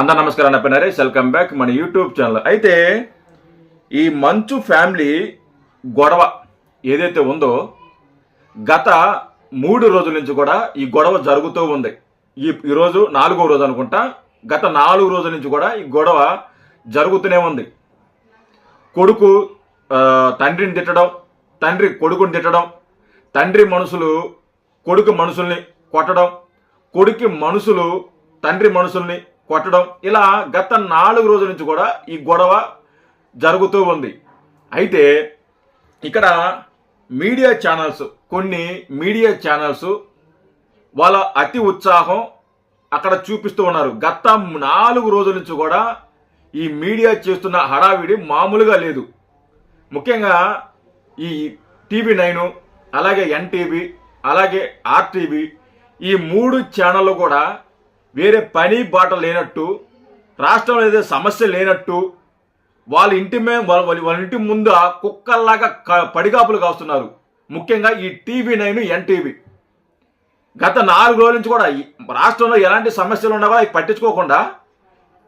అందరు నమస్కారం నా పేరు నరేష్ వెల్కమ్ బ్యాక్ మన యూట్యూబ్ ఛానల్. అయితే ఈ మంచు ఫ్యామిలీ గొడవ ఏదైతే ఉందో గత మూడు రోజుల నుంచి కూడా ఈ గొడవ జరుగుతూ ఉంది. ఈ ఈరోజు నాలుగో రోజు అనుకుంటా గత నాలుగు రోజుల నుంచి కూడా ఈ గొడవ జరుగుతూనే ఉంది. కొడుకు తండ్రిని తిట్టడం తండ్రి కొడుకుని తిట్టడం తండ్రి మనుషులు కొడుకు మనుషుల్ని కొట్టడం కొడుకు మనుషులు తండ్రి మనుషుల్ని కొట్టడం. ఇలా గత నాలుగు రోజుల నుంచి కూడా ఈ గొడవ జరుగుతూ ఉంది. అయితే ఇక్కడ మీడియా ఛానల్స్ కొన్ని మీడియా ఛానల్స్ వాళ్ళ అతి ఉత్సాహం అక్కడ చూపిస్తూ ఉన్నారు. గత నాలుగు రోజుల నుంచి కూడా ఈ మీడియా చేస్తున్న హడావిడి మామూలుగా లేదు. ముఖ్యంగా ఈ టీవీ నైన్ అలాగే ఎన్టీవీ అలాగే ఆర్టీవీ ఈ మూడు ఛానళ్ళు కూడా వేరే పని బాట లేనట్టు రాష్ట్రంలో ఏదో సమస్య లేనట్టు వాళ్ళ ఇంటి మే వాళ్ళ వాళ్ళ- ఇంటి ముందు కుక్కల్లాగా క- పడిగాపులు కాస్తున్నారు. ముఖ్యంగా ఈ టీవీ నైన్ ఎన్టీవీ గత నాలుగు రోజుల నుంచి కూడా రాష్ట్రంలో ఎలాంటి సమస్యలు ఉన్నా కూడా అవి పట్టించుకోకుండా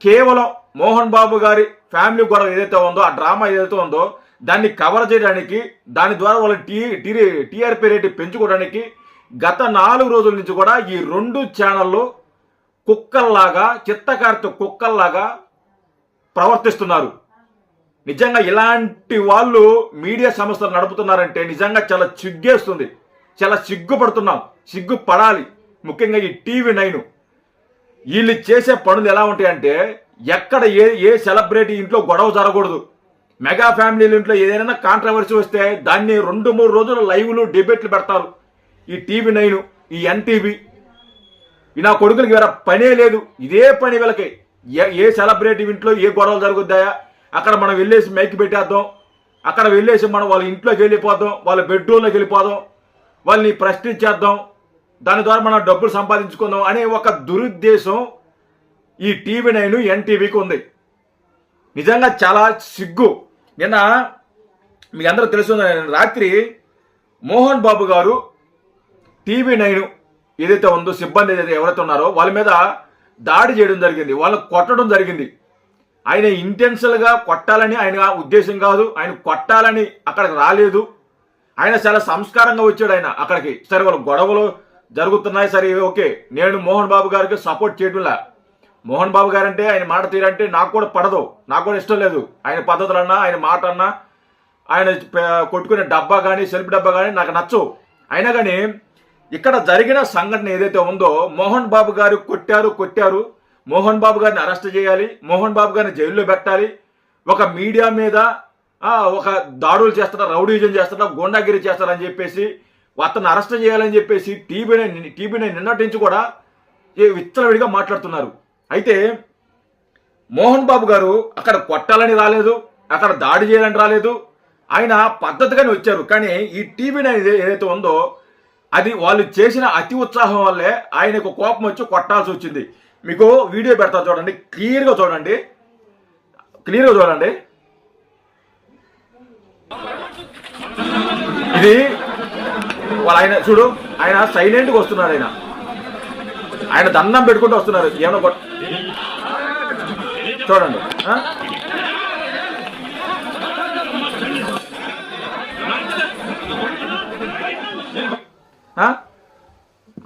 కేవలం మోహన్ బాబు గారి ఫ్యామిలీ గొడవ ఏదైతే ఉందో ఆ డ్రామా ఏదైతే ఉందో దాన్ని కవర్ చేయడానికి దాని ద్వారా వాళ్ళ టీ టీఆర్పీ రేటు పెంచుకోవడానికి గత నాలుగు రోజుల నుంచి కూడా ఈ రెండు ఛానళ్ళు కుక్కల్లాగా చిత్తకారిత కుక్కల్లాగా ప్రవర్తిస్తున్నారు. నిజంగా ఇలాంటి వాళ్ళు మీడియా సంస్థలు నడుపుతున్నారంటే నిజంగా చాలా సిగ్గేస్తుంది చాలా సిగ్గుపడుతున్నాం. సిగ్గు పడాలి ముఖ్యంగా ఈ టీవీ నైన్. వీళ్ళు చేసే పనులు ఎలా ఉంటాయంటే ఎక్కడ ఏ ఏ సెలబ్రిటీ ఇంట్లో గొడవ జరగకూడదు. మెగా ఫ్యామిలీల ఇంట్లో ఏదైనా కాంట్రవర్సీ వస్తే దాన్ని రెండు మూడు రోజులు లైవ్లు డిబేట్లు పెడతారు. ఈ టీవీ నైన్ ఈ ఎన్టీవీ నా కొడుకులకి వేరే పనే లేదు. ఇదే పని వీళ్ళకి. ఏ ఏ సెలబ్రిటీ ఇంట్లో ఏ గొడవలు జరుగుద్దాయా అక్కడ మనం వెళ్ళేసి మైకి పెట్టేద్దాం. అక్కడ వెళ్ళేసి మనం వాళ్ళ ఇంట్లోకి వెళ్ళిపోదాం వాళ్ళ బెడ్రూమ్లోకి వెళ్ళిపోదాం వాళ్ళని ప్రశ్నించేద్దాం. దాని ద్వారా మనం డబ్బులు సంపాదించుకుందాం అనే ఒక దురుద్దేశం ఈ టీవీ నైన్ ఎన్టీవీకి ఉంది. నిజంగా చాలా సిగ్గు. నిన్న మీ అందరూ తెలుసు రాత్రి మోహన్ బాబు గారు టీవీ నైన్ ఏదైతే ఉందో సిబ్బంది ఏదైతే ఎవరైతే ఉన్నారో వాళ్ళ మీద దాడి చేయడం జరిగింది వాళ్ళని కొట్టడం జరిగింది. ఆయన ఇంటెన్షనల్గా కొట్టాలని ఆయన ఉద్దేశం కాదు ఆయన కొట్టాలని అక్కడికి రాలేదు. ఆయన చాలా సంస్కారంగా వచ్చాడు ఆయన అక్కడికి. సరే వాళ్ళ గొడవలు జరుగుతున్నాయి సరే ఓకే. నేను మోహన్ బాబు గారికి సపోర్ట్ చేయడంలా మోహన్ బాబు గారంటే ఆయన మాట తీరంటే నాకు కూడా పడదు. నాకు కూడా ఇష్టం లేదు. ఆయన పద్ధతులన్నా ఆయన మాట అన్నా ఆయన కొట్టుకునే డబ్బా కానీ సెల్ఫ్ డబ్బా కానీ నాకు నచ్చవు. అయినా కానీ ఇక్కడ జరిగిన సంఘటన ఏదైతే ఉందో మోహన్ బాబు గారు కొట్టారు కొట్టారు. మోహన్ బాబు గారిని అరెస్ట్ చేయాలి. మోహన్ బాబు గారిని జైల్లో పెట్టాలి. ఒక మీడియా మీద ఒక దాడులు చేస్తారా రౌడీజం చేస్తారా గోండాగిరి చేస్తారని చెప్పేసి అతను అరెస్ట్ చేయాలని చెప్పేసి టీవీ టీవీని నిన్నటి నుంచి కూడా ఏ విచ్చలవిడిగా మాట్లాడుతున్నారు. అయితే మోహన్ బాబు గారు అక్కడ కొట్టాలని రాలేదు అక్కడ దాడి చేయాలని రాలేదు. ఆయన పద్ధతిగానే వచ్చారు. కానీ ఈ టీవీ ఏదైతే ఉందో అది వాళ్ళు చేసిన అతి ఉత్సాహం వల్లే ఆయనకు కోపం వచ్చి కొట్టాల్సి వచ్చింది. మీకు వీడియో పెడతా చూడండి. క్లియర్గా చూడండి. క్లియర్గా చూడండి. ఇది వాళ్ళు ఆయన చూడు ఆయన సైలెంట్గా వస్తున్నాడు ఆయన. ఆయన దండం పెట్టుకుంటూ వస్తున్నారు. ఏమన్నా చూడండి.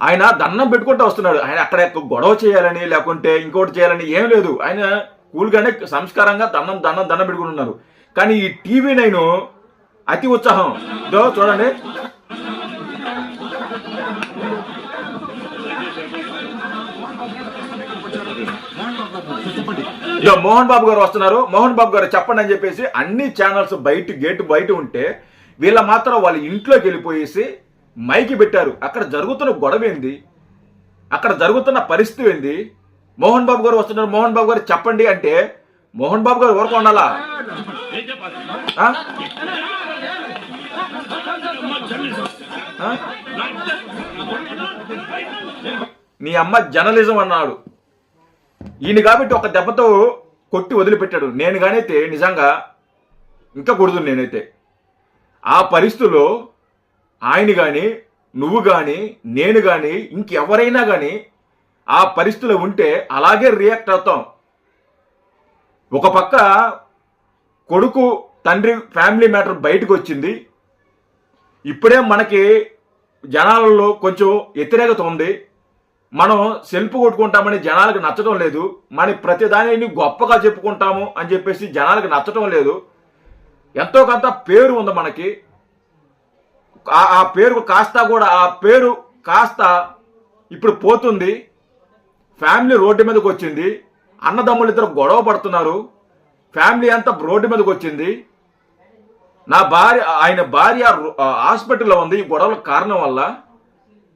ఆయన దండం పెట్టుకుంటూ వస్తున్నాడు. ఆయన అక్కడ గొడవ చేయాలని లేకుంటే ఇంకోటి చేయాలని ఏం లేదు. ఆయన కూల్గానే సంస్కారంగా దండం దండం దండం పెట్టుకుంటున్నారు. కానీ ఈ టీవీ నైన్ అతి ఉత్సాహం. ఇదో చూడండి. ఇదో మోహన్ బాబు గారు వస్తున్నారు. మోహన్ బాబు గారు చెప్పండి అని చెప్పేసి అన్ని ఛానల్స్ బయట గేట్ బయట ఉంటే వీళ్ళ మాత్రం వాళ్ళ ఇంట్లోకి వెళ్ళిపోయేసి మైకి పెట్టారు. అక్కడ జరుగుతున్న గొడవ ఏంది? అక్కడ జరుగుతున్న పరిస్థితి ఏంది? మోహన్ బాబు గారు వస్తున్నారు. మోహన్ బాబు గారు చెప్పండి అంటే మోహన్ బాబు గారు ఊరుకు ఉండాలా? నీ అమ్మ జర్నలిజం అన్నాడు. ఈయన కాబట్టి ఒక దెబ్బతో కొట్టి వదిలిపెట్టాడు. నేను కానైతే నిజంగా ఇంకా కొడుదు నేనైతే. ఆ పరిస్థితుల్లో ఆయన కానీ నువ్వు కానీ నేను కానీ ఇంకెవరైనా కానీ ఆ పరిస్థితిలో ఉంటే అలాగే రియాక్ట్ అవుతాం. ఒక పక్క కొడుకు తండ్రి ఫ్యామిలీ మ్యాటర్ బయటకు వచ్చింది. ఇప్పుడే మనకి జనాలలో కొంచెం వ్యతిరేకత ఉంది. మనం సెల్ఫ్ కొట్టుకుంటామని జనాలకు నచ్చడం లేదు. మన ప్రతి దానిని గొప్పగా చెప్పుకుంటాము అని చెప్పేసి జనాలకు నచ్చడం లేదు. ఎంతో కొంత పేరు ఉంది మనకి. ఆ- ఆ పేరు కాస్త కూడా ఆ పేరు కాస్త ఇప్పుడు పోతుంది. ఫ్యామిలీ రోడ్డు మీదకి వచ్చింది. అన్నదమ్ములు ఇద్దరు గొడవ పడుతున్నారు. ఫ్యామిలీ అంతా రోడ్డు మీదకి వచ్చింది. నా భార్య ఆయన భార్య హాస్పిటల్లో ఉంది. ఈ గొడవల కారణం వల్ల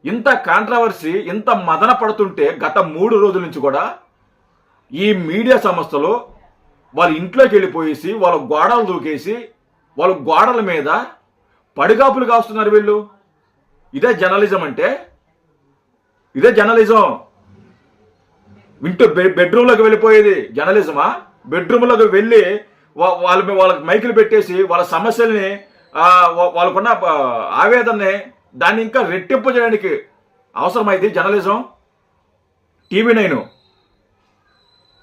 ఇంత కాంట్రవర్సీ ఇంత మదన పడుతుంటే గత మూడు రోజుల నుంచి కూడా ఈ మీడియా సంస్థలు వాళ్ళ ఇంట్లోకి వెళ్ళిపోయేసి వాళ్ళ గోడలు దూకేసి వాళ్ళ గోడల మీద పడిగాపులు కాస్తున్నారు వీళ్ళు. ఇదే జర్నలిజం అంటే? ఇదే జర్నలిజం. వింటూ బెడ్రూమ్లోకి వెళ్ళిపోయేది జర్నలిజమా? బెడ్రూమ్లోకి వెళ్ళి వాళ్ళ వాళ్ళకి మైకులు పెట్టేసి వాళ్ళ సమస్యల్ని వాళ్ళకున్న ఆవేదనని దాన్ని ఇంకా రెట్టింపు చేయడానికి అవసరమైంది జర్నలిజం. TV nine.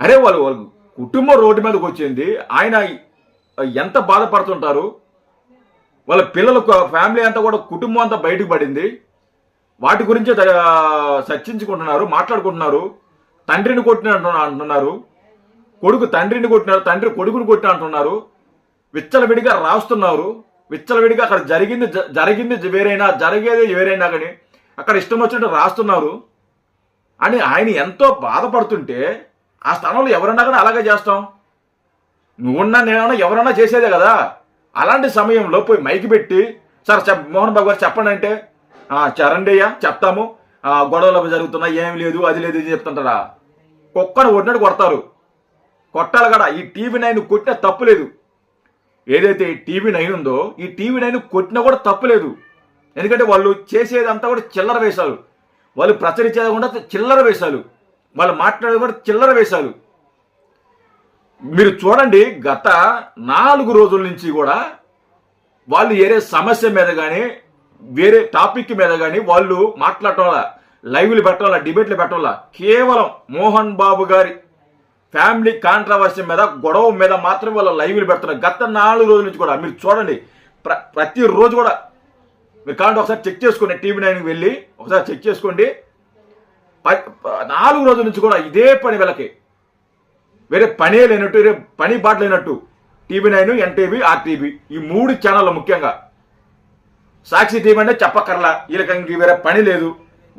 అరే వాళ్ళు వాళ్ళు కుటుంబం రోడ్డు మీదకి వచ్చింది ఆయన ఎంత బాధపడుతుంటారు? వాళ్ళ పిల్లల ఫ్యామిలీ అంతా కూడా కుటుంబం అంతా బయటకు పడింది. వాటి గురించే చర్చించుకుంటున్నారు మాట్లాడుకుంటున్నారు. తండ్రిని కొట్టిన అంటున్నారు. కొడుకు తండ్రిని కొట్టినారు తండ్రి కొడుకుని కొట్టిన అంటున్నారు. విచ్చలవిడిగా రాస్తున్నారు. విచ్చలవిడిగా అక్కడ జరిగింది జ- జరిగింది వేరైనా జరిగేది వేరైనా కానీ అక్కడ ఇష్టం వచ్చినట్టు రాస్తున్నారు. అని ఆయన ఎంతో బాధపడుతుంటే ఆ స్థానంలో ఎవరన్నా కానీ అలాగే చేస్తాం. నువ్వున్నా నేనన్నా ఎవరన్నా చేసేదే కదా. అలాంటి సమయంలో పోయి మైకి పెట్టి సార్ చెప్ మోహన్ బాబు గారు చెప్పండి అంటే చరండి అయ్యా చెప్తాము. గొడవలు జరుగుతున్నాయి ఏం లేదు అది లేదు ఇది చెప్తుంటారా కుక్కను కొట్టినట్టు కొడతారు. కొట్టాలి కదా ఈ టీవీ నైన్ కొట్టిన తప్పు లేదు. ఏదైతే ఈ టీవీ నైన్ ఉందో ఈ టీవీ నైన్ కొట్టినా కూడా తప్పు లేదు. ఎందుకంటే వాళ్ళు చేసేదంతా కూడా చిల్లర వేశాలు వాళ్ళు ప్రచురించేది కూడా చిల్లర వేశాలు వాళ్ళు మాట్లాడేది కూడా చిల్లర వేశాలు మీరు చూడండి గత నాలుగు రోజుల నుంచి కూడా వాళ్ళు వేరే సమస్య మీద కానీ వేరే టాపిక్ మీద కానీ వాళ్ళు మాట్లాడటం వల్ల లైవ్లు పెట్టడం డిబేట్లు పెట్టడం కేవలం మోహన్ బాబు గారి ఫ్యామిలీ కాంట్రవర్సీ మీద గొడవ మీద మాత్రమే వాళ్ళు లైవ్లు పెడుతున్నారు. గత నాలుగు రోజుల నుంచి కూడా మీరు చూడండి ప్ర ప్రతిరోజు కూడా మీరు కాంటే ఒకసారి చెక్ చేసుకోండి టీవీ నైన్కి వెళ్ళి ఒకసారి చెక్ చేసుకోండి. నాలుగు రోజుల నుంచి కూడా ఇదే పని వీళ్ళకి. వేరే పనే లేనట్టు వేరే పని బాట లేనట్టు టీవీ నైన్ ఎన్టీవీ ఆర్టీవీ ఈ మూడు ఛానళ్ళు ముఖ్యంగా. సాక్షి టీవీ అంటే చెప్పక్కర్లా వీళ్ళకి ఇంక వేరే పని లేదు.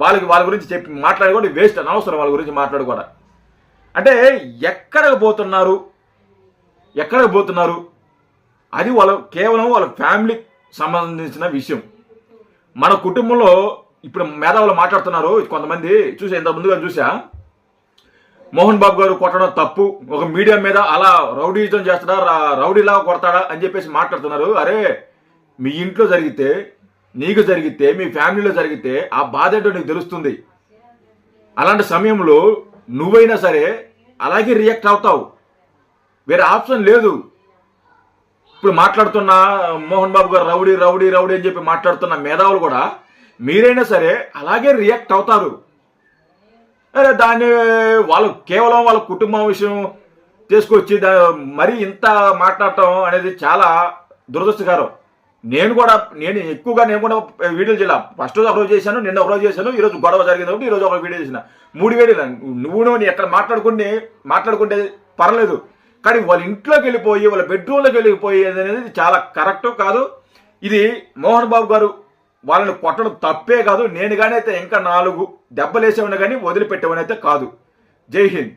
వాళ్ళకి వాళ్ళ గురించి చెప్పి మాట్లాడి కూడా వేస్ట్ అనవసరం వాళ్ళ గురించి మాట్లాడు అంటే ఎక్కడికి పోతున్నారు? ఎక్కడికి పోతున్నారు? అది వాళ్ళ కేవలం వాళ్ళ ఫ్యామిలీ సంబంధించిన విషయం. మన కుటుంబంలో ఇప్పుడు మేధావులు మాట్లాడుతున్నారు కొంతమంది చూసా ఇంత ముందుగా చూసా. మోహన్ బాబు గారు కొట్టడం తప్పు. ఒక మీడియా మీద అలా రౌడీజం చేస్తాడా రౌడీలా కొడతాడా అని చెప్పేసి మాట్లాడుతున్నారు. అరే మీ ఇంట్లో జరిగితే నీకు జరిగితే మీ ఫ్యామిలీలో జరిగితే ఆ బాధ ఏంటో నీకు తెలుస్తుంది. అలాంటి సమయంలో నువ్వైనా సరే అలాగే రియాక్ట్ అవుతావు. వేరే ఆప్షన్ లేదు. ఇప్పుడు మాట్లాడుతున్న మోహన్ బాబు గారు రౌడీ రౌడీ రౌడీ అని చెప్పి మాట్లాడుతున్న మేధావులు కూడా మీరైనా సరే అలాగే రియాక్ట్ అవుతారు. దాన్ని వాళ్ళు కేవలం వాళ్ళ కుటుంబం విషయం తీసుకొచ్చి దా మరీ ఇంత మాట్లాడటం అనేది చాలా దురదృష్టకరం. నేను కూడా నేను ఎక్కువగా నేను కూడా వీడియోలు చేయాల? ఫస్ట్ రోజు ఒకరోజు చేశాను నిన్న ఒకరోజు చేశాను ఈ రోజు గొడవ జరిగింది కాబట్టి ఈరోజు ఒక వీడియో చేసిన. మూడు వేలు నువ్వు నువ్వు ఎక్కడ మాట్లాడుకుంటే మాట్లాడుకుంటే పర్లేదు. కానీ వాళ్ళ ఇంట్లోకి వెళ్ళిపోయి వాళ్ళ బెడ్రూమ్లోకి వెళ్ళిపోయి అనేది చాలా కరెక్ట్ కాదు. ఇది మోహన్ బాబు గారు వాళ్ళని కొట్టడం తప్పే కాదు. నేను కానీ అయితే ఇంకా నాలుగు దెబ్బలేసేవాడిని కానీ వదిలిపెట్టేవాడిని అయితే కాదు. జై హింద్.